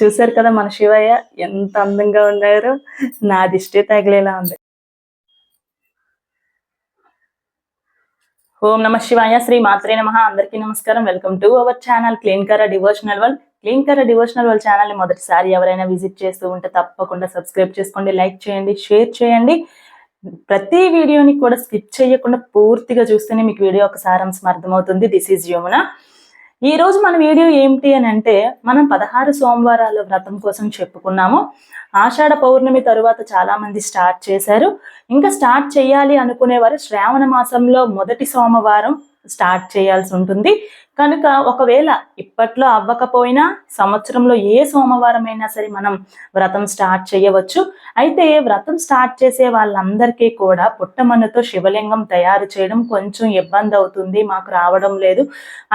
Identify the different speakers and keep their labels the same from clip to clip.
Speaker 1: చూసారు కదా మన శివయ్య? ఎంత అందంగా ఉన్నారు. నా దిష్టే తగిలేలా ఉంది. ఓం నమ శివాయ శ్రీ మాత్రే నమ. అందరికీ నమస్కారం. Welcome to our channel clean కర డివోషనల్ వరల్డ్. క్లీన్ కర డివోషనల్ వరల్డ్ ఛానల్ని మొదటిసారి ఎవరైనా విజిట్ చేస్తూ ఉంటే తప్పకుండా సబ్స్క్రైబ్ చేసుకోండి లైక్ చేయండి షేర్ చేయండి. ప్రతి వీడియోని కూడా స్కిప్ చేయకుండా పూర్తిగా చూస్తేనే మీకు వీడియో ఒక సారాంశం అర్థమవుతుంది. This is Yamuna. ఈ రోజు మన వీడియో ఏమిటి అని అంటే మనం పదహారు సోమవారాల వ్రతం కోసం చెప్పుకున్నాము. ఆషాఢ పౌర్ణమి తరువాత చాలా మంది స్టార్ట్ చేశారు. ఇంకా స్టార్ట్ చేయాలి అనుకునేవారు శ్రావణ మాసంలో మొదటి సోమవారం స్టార్ట్ చేయాల్సి ఉంటుంది. కనుక ఒకవేళ ఇప్పట్లో అవ్వకపోయినా సంవత్సరంలో ఏ సోమవారం అయినా సరే మనం వ్రతం స్టార్ట్ చేయవచ్చు. అయితే వ్రతం స్టార్ట్ చేసే వాళ్ళందరికీ కూడా పుట్టమన్నుతో శివలింగం తయారు చేయడం కొంచెం ఇబ్బంది అవుతుంది మాకు రావడం లేదు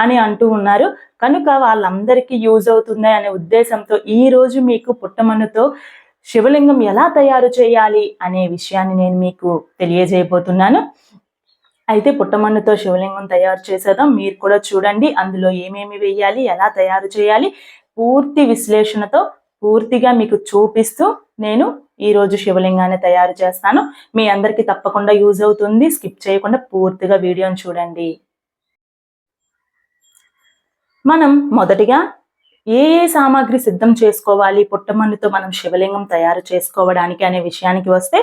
Speaker 1: అని అంటూ ఉన్నారు. కనుక వాళ్ళందరికీ యూజ్ అవుతుంది అనే ఉద్దేశంతో ఈ రోజు మీకు పుట్టమన్నుతో శివలింగం ఎలా తయారు చేయాలి అనే విషయాన్ని నేను మీకు తెలియజేయబోతున్నాను. అయితే పుట్టమన్నుతో శివలింగం తయారు చేసేదాం మీరు కూడా చూడండి అందులో ఏమేమి వేయాలి ఎలా తయారు చేయాలి పూర్తి విశ్లేషణతో పూర్తిగా మీకు చూపిస్తూ నేను ఈరోజు శివలింగాన్ని తయారు చేస్తాను. మీ అందరికీ తప్పకుండా యూజ్ అవుతుంది. స్కిప్ చేయకుండా పూర్తిగా వీడియోని చూడండి. మనం మొదటిగా ఏ ఏ సామాగ్రి సిద్ధం చేసుకోవాలి? పుట్టమన్నుతో మనం శివలింగం తయారు చేసుకోవడానికి అనే విషయానికి వస్తే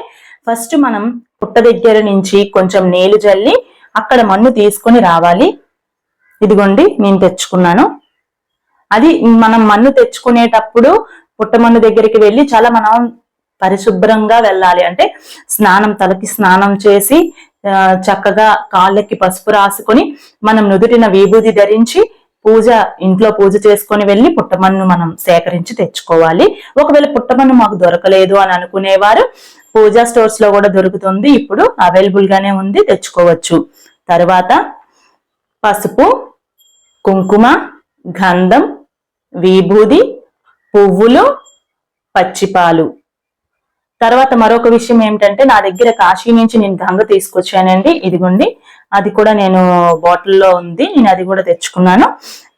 Speaker 1: ఫస్ట్ మనం పుట్ట దగ్గర నుంచి కొంచెం నేలు జల్లి అక్కడ మన్ను తీసుకొని రావాలి. ఇదిగోండి నేను తెచ్చుకున్నాను. అది మనం మన్ను తెచ్చుకునేటప్పుడు పుట్టమన్ను దగ్గరికి వెళ్ళి చాలా మనం పరిశుభ్రంగా వెళ్ళాలి. అంటే స్నానం తలకి స్నానం చేసి చక్కగా కాళ్ళకి పసుపు రాసుకొని మనం నుదుటిన విభూది ధరించి పూజ ఇంట్లో పూజ చేసుకొని వెళ్ళి పుట్టమన్ను మనం సేకరించి తెచ్చుకోవాలి. ఒకవేళ పుట్టమన్ను మాకు దొరకలేదు అని అనుకునేవారు పూజా స్టోర్స్లో కూడా దొరుకుతుంది. ఇప్పుడు అవైలబుల్ గానే ఉంది తెచ్చుకోవచ్చు. తర్వాత పసుపు కుంకుమ గంధం విభూది పువ్వులు పచ్చిపాలు. తర్వాత మరొక విషయం ఏమిటంటే నా దగ్గర కాశీ నుంచి నేను గంగ తీసుకొచ్చానండి. ఇదిగోండి. అది కూడా నేను బాటిల్లో ఉంది. నేను అది కూడా తెచ్చుకున్నాను.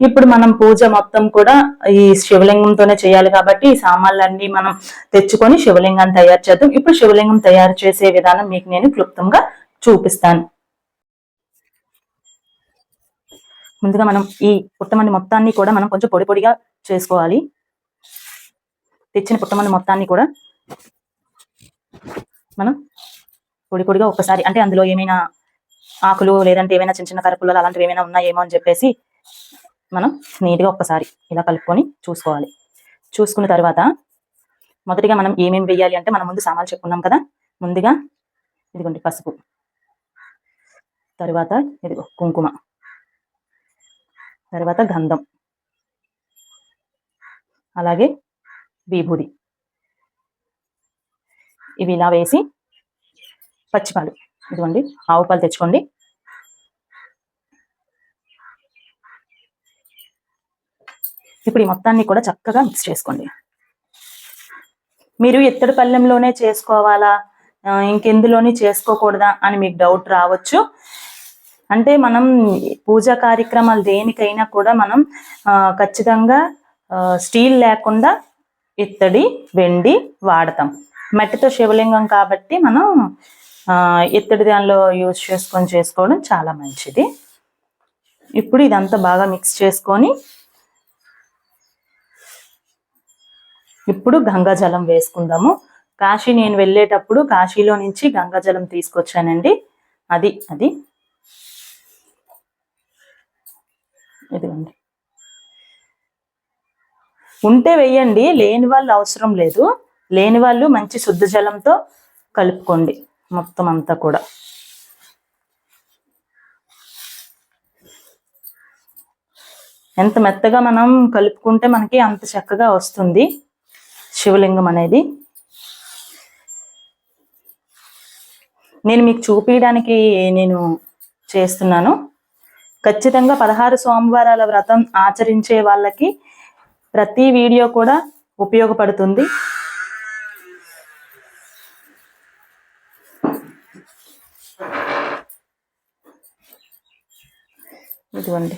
Speaker 1: ఇప్పుడు మనం పూజ మొత్తం కూడా ఈ శివలింగంతోనే చేయాలి కాబట్టి ఈ సామాన్లన్నీ మనం తెచ్చుకొని శివలింగాన్ని తయారు చేద్దాం. ఇప్పుడు శివలింగం తయారు చేసే విధానం మీకు నేను క్లుప్తంగా చూపిస్తాను. ముందుగా మనం ఈ పుట్టమని మొత్తాన్ని కూడా మనం కొంచెం పొడి పొడిగా చేసుకోవాలి. తెచ్చిన పుట్టమని మొత్తాన్ని కూడా మనం పొడి పొడిగా ఒకసారి అంటే అందులో ఏమైనా ఆకులు లేదంటే ఏమైనా చిన్న చిన్న కరపులు అలాంటివి ఏమైనా ఉన్నాయేమో అని చెప్పేసి మనం నీట్గా ఒక్కసారి ఇలా కలుపుకొని చూసుకోవాలి. చూసుకున్న తర్వాత మొదటిగా మనం ఏమేమి వేయాలి అంటే మనం ముందు సామాన్లు చెప్పుకున్నాం కదా ముందుగా ఇదిగోండి పసుపు తర్వాత ఇదిగో కుంకుమ తర్వాత గంధం అలాగే విభూది. ఇవి ఇలా వేసి పచ్చిపాలు ఇదిగోండి ఆవు పాలు తెచ్చుకోండి. ఇప్పుడు ఈ మొత్తాన్ని కూడా చక్కగా మిక్స్ చేసుకోండి. మీరు ఎత్తడి పళ్ళెంలోనే చేసుకోవాలా? ఇంకెందులోని చేసుకోకూడదా అని మీకు డౌట్ రావచ్చు. అంటే మనం పూజా కార్యక్రమాలు దేనికైనా కూడా మనం ఖచ్చితంగా స్టీల్ లేకుండా ఇత్తడి వెండి వాడతాం. మట్టితో శివలింగం కాబట్టి మనం ఇత్తడి దానిలో యూజ్ చేసుకొని చేసుకోవడం చాలా మంచిది. ఇప్పుడు ఇదంతా బాగా మిక్స్ చేసుకొని ఇప్పుడు గంగాజలం వేసుకుందాము. కాశీ నేను వెళ్ళేటప్పుడు కాశీలో నుంచి గంగాజలం తీసుకొచ్చానండి. అది అది. ఇదిగోండి. ఉంటే వెయ్యండి లేని వాళ్ళు అవసరం లేదు. లేని వాళ్ళు మంచి శుద్ధ జలంతో కలుపుకోండి మొత్తం అంతా కూడా. ఎంత మెత్తగా మనం కలుపుకుంటే మనకి అంత చక్కగా వస్తుంది శివలింగం అనేది. నేను మీకు చూపించడానికి నేను చేస్తున్నాను. ఖచ్చితంగా పదహారు సోమవారాల వ్రతం ఆచరించే వాళ్ళకి ప్రతి వీడియో కూడా ఉపయోగపడుతుంది. ఇదిగోండి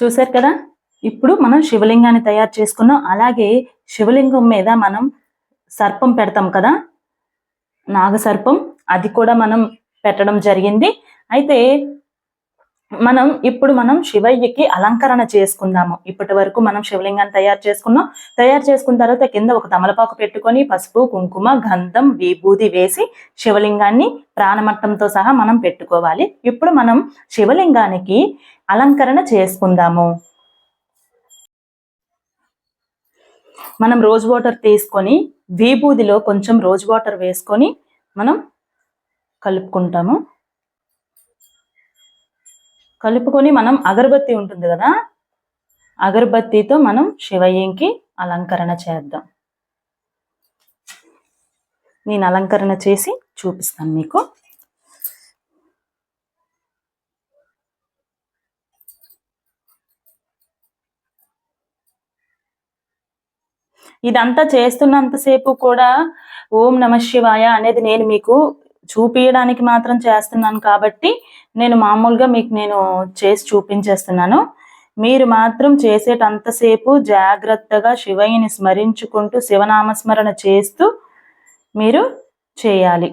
Speaker 1: చూసారు కదా? ఇప్పుడు మనం శివలింగాన్ని తయారు చేసుకున్నాం. అలాగే శివలింగం మీద మనం సర్పం పెడతాం కదా? నాగసర్పం అది కూడా మనం పెట్టడం జరిగింది. అయితే మనం ఇప్పుడు మనం శివయ్యకి అలంకరణ చేసుకుందాము. ఇప్పటి వరకు మనం శివలింగాన్ని తయారు చేసుకున్నాం. తయారు చేసుకున్న తర్వాత కింద ఒక తమలపాకు పెట్టుకొని పసుపు కుంకుమ గంధం విభూది వేసి శివలింగాన్ని ప్రాణమట్టంతో సహా మనం పెట్టుకోవాలి. ఇప్పుడు మనం శివలింగానికి అలంకరణ చేసుకుందాము. మనం రోజ్ వాటర్ తీసుకొని విభూదిలో కొంచెం రోజ్ వాటర్ వేసుకొని మనం కలుపుకుంటాము. కలుపుకొని మనం అగరబత్తి ఉంటుంది కదా అగరబత్తితో మనం శివయ్యంకి అలంకరణ చేద్దాం. నేను అలంకరణ చేసి చూపిస్తాను మీకు. ఇదంతా చేస్తున్నంతసేపు కూడా ఓం నమ శివాయ అనేది నేను మీకు చూపించడానికి మాత్రం చేస్తున్నాను కాబట్టి నేను మామూలుగా మీకు నేను చేసి చూపించేస్తున్నాను. మీరు మాత్రం చేసేటంతసేపు జాగ్రత్తగా శివయ్యని స్మరించుకుంటూ శివనామస్మరణ చేస్తూ మీరు చేయాలి.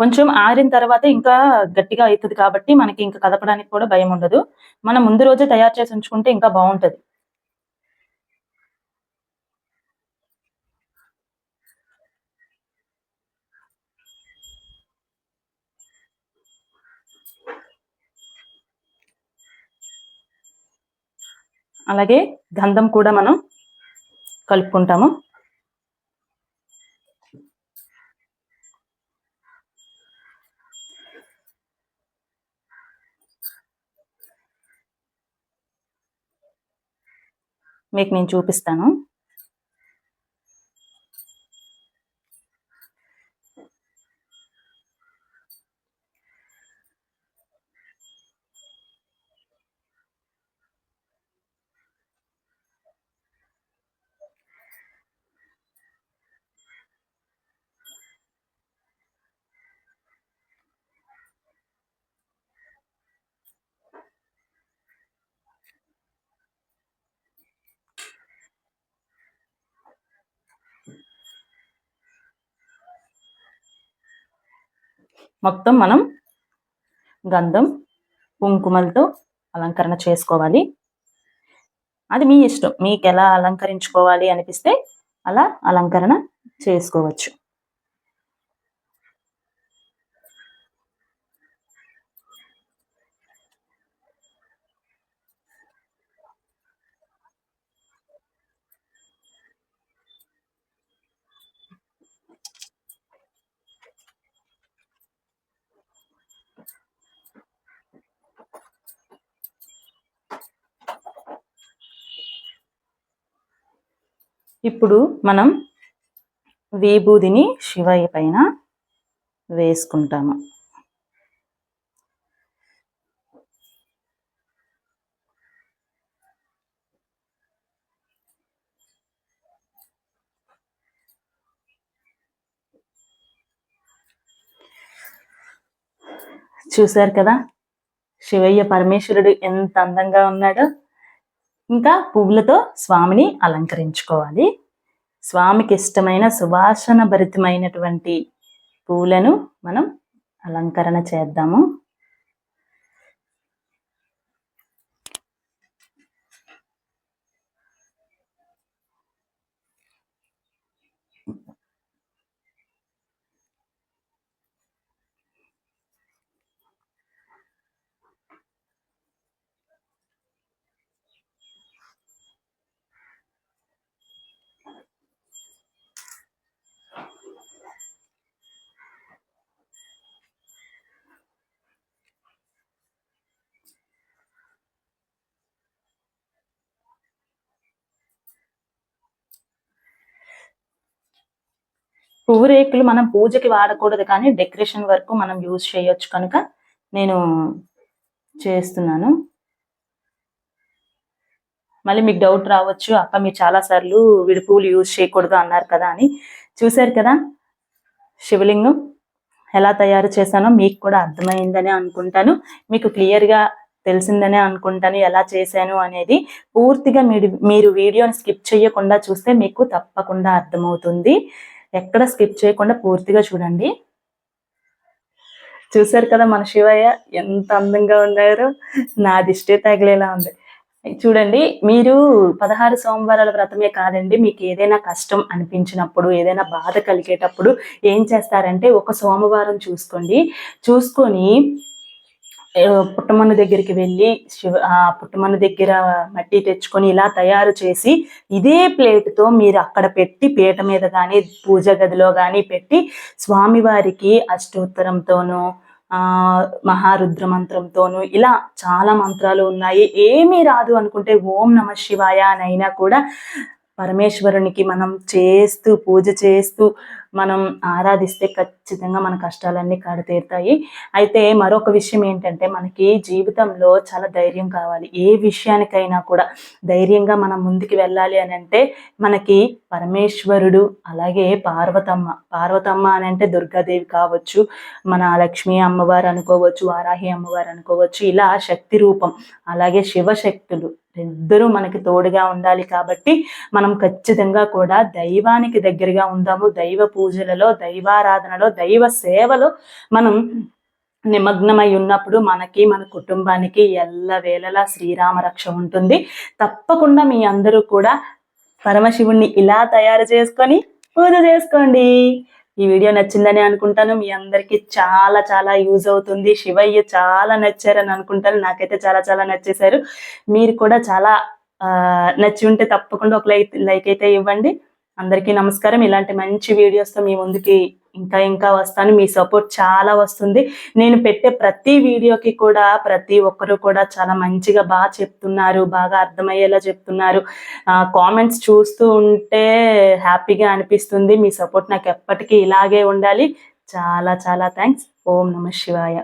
Speaker 1: కొంచెం ఆరిన తర్వాత ఇంకా గట్టిగా అవుతుంది కాబట్టి మనకి ఇంకా కదపడానికి కూడా భయం ఉండదు. మనం ముందు రోజే తయారు చేసి ఉంచుకుంటే ఇంకా బాగుంటుంది. అలాగే గంధం కూడా మనం కలుపుకుంటాము. మీకు నేను చూపిస్తాను. మొత్తం మనం గంధం కుంకుమలతో అలంకరణ చేసుకోవాలి. అది మీ ఇష్టం. మీకు ఎలా అలంకరించుకోవాలి అనిపిస్తే అలా అలంకరణ చేసుకోవచ్చు. ఇప్పుడు మనం విభూదిని శివయ్య పైన వేసుకుంటాము. చూశారు కదా? శివయ్య పరమేశ్వరుడు ఎంత అందంగా ఉన్నాడో? ఇంకా పువ్వులతో స్వామిని అలంకరించుకోవాలి. స్వామికి ఇష్టమైన సువాసన భరితమైనటువంటి పువ్వులను మనం అలంకరణ చేద్దాము. పువ్వు రేకులు మనం పూజకి వాడకూడదు కానీ డెకరేషన్ వరకు మనం యూజ్ చేయొచ్చు కనుక నేను చేస్తున్నాను. మళ్ళీ మీకు డౌట్ రావచ్చు అక్క మీరు చాలా సార్లు విడిపూలు యూజ్ చేయకూడదు అన్నారు కదా అని. చూశారు కదా శివలింగం ఎలా తయారు చేశానో మీకు కూడా అర్థమైందని అనుకుంటాను. మీకు క్లియర్గా తెలిసిందనే అనుకుంటాను ఎలా చేశాను అనేది. పూర్తిగా మీరు మీరు వీడియోని స్కిప్ చేయకుండా చూస్తే మీకు తప్పకుండా అర్థమవుతుంది. ఎక్కడ స్కిప్ చేయకుండా పూర్తిగా చూడండి. చూసారు కదా మన శివయ్య ఎంత అందంగా ఉన్నారు? నా దిష్టే తగిలేలా ఉంది. చూడండి మీరు పదహారు సోమవారాల వ్రతమే కాదండి మీకు ఏదైనా కష్టం అనిపించినప్పుడు ఏదైనా బాధ కలిగేటప్పుడు ఏం చేస్తారంటే ఒక సోమవారం చూసుకోండి. చూసుకొని పుట్టమన్ను దగ్గరికి వెళ్ళి శివ ఆ పుట్టమన్ను దగ్గర మట్టి తెచ్చుకొని ఇలా తయారు చేసి ఇదే ప్లేట్తో మీరు అక్కడ పెట్టి పీట మీద కానీ పూజ గదిలో కానీ పెట్టి స్వామివారికి అష్టోత్తరంతోనూ ఆ మహారుద్ర మంత్రంతోనూ ఇలా చాలా మంత్రాలు ఉన్నాయి. ఏమీ రాదు అనుకుంటే ఓం నమ శివాయ అని అయినా కూడా పరమేశ్వరునికి మనం చేస్తూ పూజ చేస్తూ మనం ఆరాధిస్తే ఖచ్చితంగా మన కష్టాలన్నీ కడతీరుతాయి. అయితే మరొక విషయం ఏంటంటే మనకి జీవితంలో చాలా ధైర్యం కావాలి. ఏ విషయానికైనా కూడా ధైర్యంగా మనం ముందుకు వెళ్ళాలి అని అంటే మనకి పరమేశ్వరుడు అలాగే పార్వతమ్మ. పార్వతమ్మ అని అంటే దుర్గాదేవి కావచ్చు మన లక్ష్మీ అమ్మవారు అనుకోవచ్చు వారాహి అమ్మవారు అనుకోవచ్చు ఇలా శక్తి రూపం అలాగే శివశక్తులు. ఇద్దరూ మనకి తోడుగా ఉండాలి కాబట్టి మనం ఖచ్చితంగా కూడా దైవానికి దగ్గరగా ఉందాము. దైవ పూజలలో దైవారాధనలో దైవ సేవలో మనం నిమగ్నమై ఉన్నప్పుడు మనకి మన కుటుంబానికి ఎల్లవేళలా శ్రీరామ రక్ష ఉంటుంది. తప్పకుండా మీ అందరూ కూడా పరమశివుణ్ణి ఇలా తయారు చేసుకొని పూజ చేసుకోండి. ఈ వీడియో నచ్చిందని అనుకుంటాను. మీ అందరికీ చాలా చాలా యూజ్ అవుతుంది. శివయ్య చాలా నచ్చారని అనుకుంటాను. నాకైతే చాలా చాలా నచ్చేశారు. మీరు కూడా చాలా ఆ, నచ్చి ఉంటే తప్పకుండా ఒక లైక్ లైక్ అయితే ఇవ్వండి. అందరికీ నమస్కారం. ఇలాంటి మంచి వీడియోస్తో మీ ముందుకి ఇంకా ఇంకా వస్తాను. మీ సపోర్ట్ చాలా వస్తుంది. నేను పెట్టే ప్రతి వీడియోకి కూడా ప్రతి ఒక్కరు కూడా చాలా మంచిగా బాగా చెప్తున్నారు. బాగా అర్థమయ్యేలా చెప్తున్నారు. కామెంట్స్ చూస్తూ ఉంటే హ్యాపీగా అనిపిస్తుంది. మీ సపోర్ట్ నాకు ఎప్పటికీ ఇలాగే ఉండాలి. చాలా చాలా థ్యాంక్స్ ఓం నమ శివాయ.